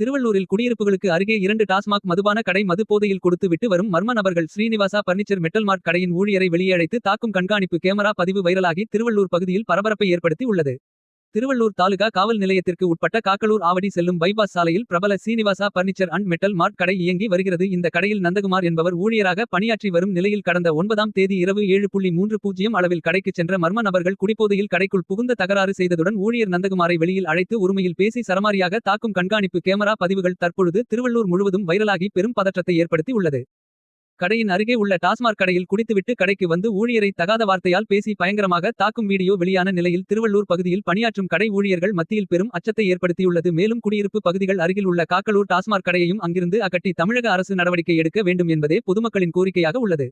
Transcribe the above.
திருவள்ளூரில் குடியிருப்புகளுக்கு அருகே இரண்டு டாஸ்மாக் மதுபான கடை மது போதையில் கொடுத்து விட்டு வரும் மர்ம நபர்கள் ஸ்ரீனிவாசா பர்னிச்சர் மெட்டல் மார்க் கடையின் ஊழியரை வெளியே அழைத்து தாக்கும் கண்காணிப்பு கேமரா பதிவு வைரலாகி திருவள்ளூர் பகுதியில் பரபரப்பை ஏற்படுத்தி உள்ளது திருவள்ளூர் தாலுகா காவல் நிலையத்திற்கு உட்பட்ட காக்கலூர் ஆவடி செல்லும் பைபாஸ் சாலையில் பிரபல Srinivasa furniture and metal mart கடை இயங்கி வருகிறது. இந்த கடையில் நந்தகுமார் என்பவர் ஊழியராக பணியாற்றி வரும் நிலையில் கடந்த ஒன்பதாம் தேதி இரவு ஏழு புள்ளி மூன்று பூஜ்ஜியம் அளவில் கடைக்கு சென்ற மர்ம நபர்கள் குடிபோதையில் கடைக்குள் புகுந்த தகராறு செய்ததுடன் ஊழியர் நந்தகுமாரை வெளியில் அழைத்து உரிமையில் பேசி சரமாரியாக தாக்கும் கண்காணிப்பு கேமரா பதிவுகள் தற்பொழுது திருவள்ளூர் முழுவதும் வைரலாகி பெரும் பதற்றத்தை ஏற்படுத்தி உள்ளது கடையின் அருகே உள்ள டாஸ்மாக் கடையில் குடித்துவிட்டு கடைக்கு வந்து ஊழியரை தகாத வார்த்தையால் பேசி பயங்கரமாக தாக்கும் வீடியோ வெளியான நிலையில் திருவள்ளூர் பகுதியில் பணியாற்றும் கடை ஊழியர்கள் மத்தியில் பெரும் அச்சத்தை ஏற்படுத்தியுள்ளது. மேலும் குடியிருப்பு பகுதிகள் அருகில் உள்ள காக்கலூர் டாஸ்மாக் கடையையும் அங்கிருந்து அகட்டி தமிழக அரசு நடவடிக்கை எடுக்க வேண்டும் என்பதே பொதுமக்களின் கோரிக்கையாக உள்ளது.